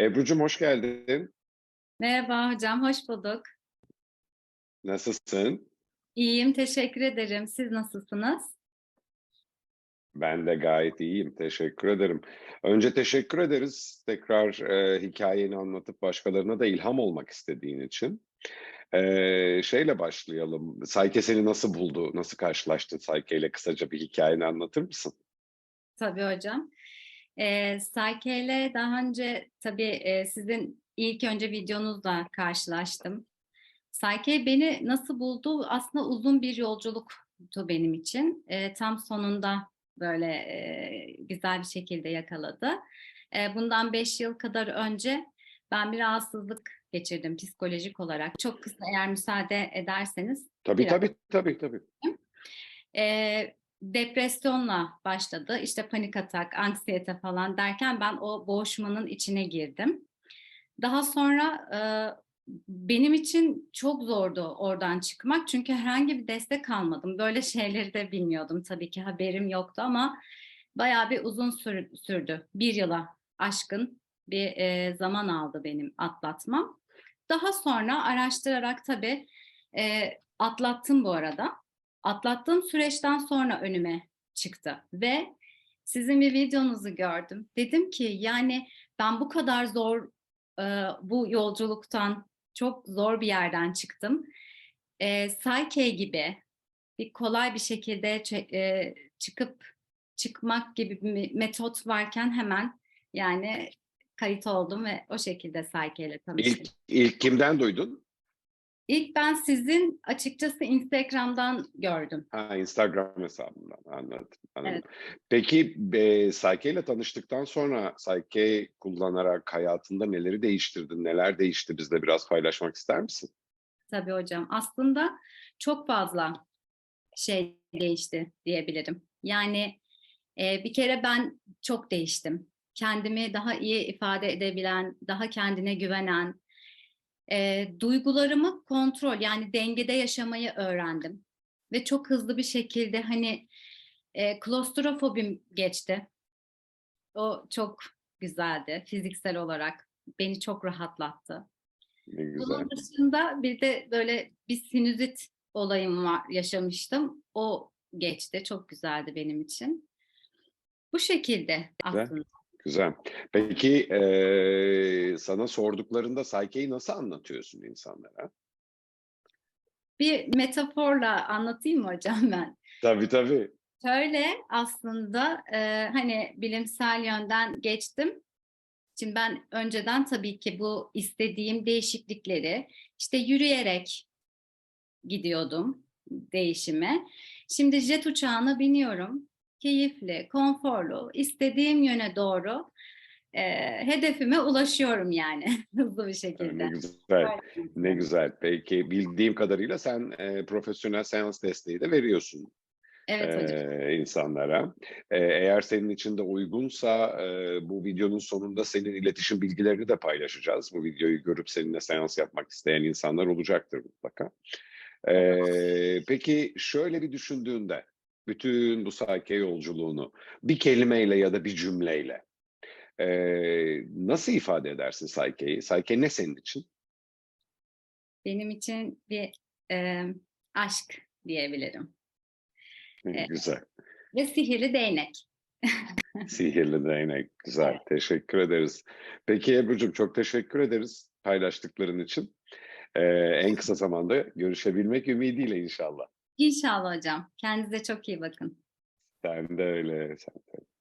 Ebru'cum hoş geldin. Merhaba hocam, hoş bulduk. Nasılsın? İyiyim, teşekkür ederim. Siz nasılsınız? Ben de gayet iyiyim. Teşekkür ederim. Önce teşekkür ederiz tekrar e, hikayeni anlatıp başkalarına da ilham olmak istediğin için. E, şeyle başlayalım. Sayke seni nasıl buldu? Nasıl karşılaştın Sayke ile? Kısaca bir hikayeni anlatır mısın? Tabii hocam. Ee, Sayke ile daha önce tabii e, sizin ilk önce videonuzla karşılaştım. Sayke beni nasıl buldu? Aslında uzun bir yolculuktu benim için. Ee, tam sonunda böyle e, güzel bir şekilde yakaladı. E, bundan beş yıl kadar önce ben bir rahatsızlık geçirdim psikolojik olarak. Çok kısa eğer müsaade ederseniz Tabii Biraz. tabii tabii tabii. e, depresyonla başladı. İşte panik atak, anksiyete falan derken ben o boğuşmanın içine girdim. Daha sonra e, benim için çok zordu oradan çıkmak. Çünkü herhangi bir destek almadım. Böyle şeyleri de bilmiyordum tabii ki haberim yoktu ama bayağı bir uzun sür- sürdü. Bir yıla aşkın bir e, zaman aldı benim atlatmam. Daha sonra araştırarak tabii e, atlattım bu arada atlattığım süreçten sonra önüme çıktı ve sizin bir videonuzu gördüm. Dedim ki yani ben bu kadar zor e, bu yolculuktan çok zor bir yerden çıktım. E, Psyche gibi bir kolay bir şekilde e, çıkıp çıkmak gibi bir me- metot varken hemen yani kayıt oldum ve o şekilde Psyche ile tanıştım. İlk, ilk kimden duydun? İlk ben sizin açıkçası Instagram'dan gördüm. Ha, Instagram hesabından anladım. anladım. Evet. Peki e, Sayke ile tanıştıktan sonra Sayke kullanarak hayatında neleri değiştirdin? Neler değişti? Bizle biraz paylaşmak ister misin? Tabii hocam. Aslında çok fazla şey değişti diyebilirim. Yani e, bir kere ben çok değiştim. Kendimi daha iyi ifade edebilen, daha kendine güvenen, e, duygularımı kontrol yani dengede yaşamayı öğrendim. Ve çok hızlı bir şekilde hani e, klostrofobim geçti. O çok güzeldi fiziksel olarak. Beni çok rahatlattı. Ne güzel. Bunun dışında bir de böyle bir sinüzit olayım var yaşamıştım. O geçti. Çok güzeldi benim için. Bu şekilde Güzel. aslında. Güzel. Peki e, sana sorduklarında Sayke'yi nasıl anlatıyorsun insanlara? Bir metaforla anlatayım mı hocam ben? Tabii tabii. Şöyle aslında e, hani bilimsel yönden geçtim. Şimdi ben önceden tabii ki bu istediğim değişiklikleri işte yürüyerek gidiyordum değişime. Şimdi jet uçağına biniyorum. Keyifli, konforlu, istediğim yöne doğru e, hedefime ulaşıyorum yani hızlı bir Ne şekilde. güzel. Böyle. Ne güzel. Peki bildiğim kadarıyla sen e, profesyonel seans desteği de veriyorsun Evet hocam. e, insanlara. E, eğer senin için de uygunsa e, bu videonun sonunda senin iletişim bilgilerini de paylaşacağız. Bu videoyu görüp seninle seans yapmak isteyen insanlar olacaktır mutlaka. E, peki şöyle bir düşündüğünde bütün bu sayke yolculuğunu bir kelimeyle ya da bir cümleyle e, nasıl ifade edersin saykeyi? Sayke ne senin için? Benim için bir e, aşk diyebilirim. Evet. Güzel. Ve sihirli değnek. Sihirli değnek. Güzel. Teşekkür ederiz. Peki Ebru'cum çok teşekkür ederiz paylaştıkların için. Ee, en kısa zamanda görüşebilmek ümidiyle inşallah. İnşallah hocam. Kendinize çok iyi bakın. Sen de öyle. Sen de.